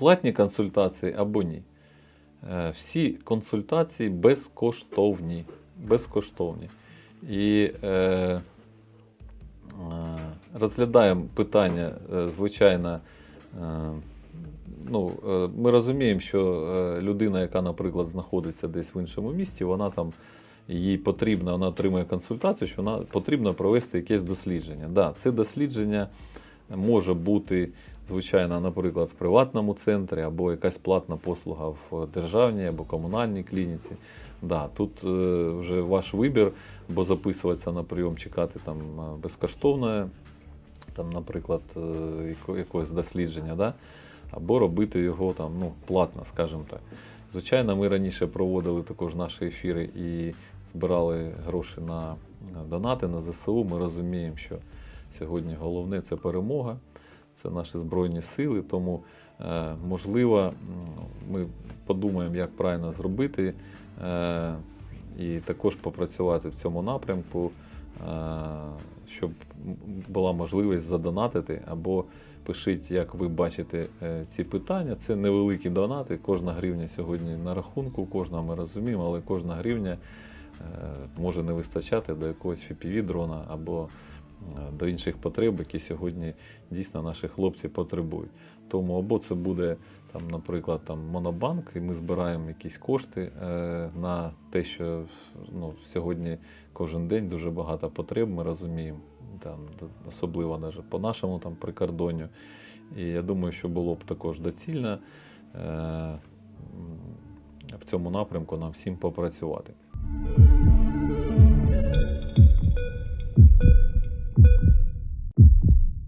платні консультації або ні. Е, Всі консультації безкоштовні. безкоштовні. І е, е, розглядаємо питання, е, звичайно. Е, ну, ми розуміємо, що людина, яка, наприклад, знаходиться десь в іншому місті, вона там їй потрібно, вона отримує консультацію, що вона потрібно провести якесь дослідження. Да, це дослідження може бути, звичайно, наприклад, в приватному центрі або якась платна послуга в державній або комунальній клініці. Да, тут е, вже ваш вибір, бо записуватися на прийом, чекати там е, безкоштовне, там, наприклад, е, якогось дослідження, да? або робити його там, ну, платно, скажімо так. Звичайно, ми раніше проводили також наші ефіри і збирали гроші на донати на ЗСУ. Ми розуміємо, що сьогодні головне це перемога, це наші Збройні сили. Тому, е, можливо, ми подумаємо, як правильно зробити, е, і також попрацювати в цьому напрямку, е, щоб була можливість задонатити або пишіть, як ви бачите ці питання. Це невеликі донати. Кожна гривня сьогодні на рахунку, кожна ми розуміємо, але кожна гривня може не вистачати до якогось FPV дрона або до інших потреб, які сьогодні дійсно наші хлопці потребують. Тому або це буде там, наприклад, там монобанк, і ми збираємо якісь кошти е, на те, що ну, сьогодні кожен день дуже багато потреб, ми розуміємо, там, особливо навіть по нашому там, прикордонню. І я думаю, що було б також доцільно е, в цьому напрямку нам всім попрацювати.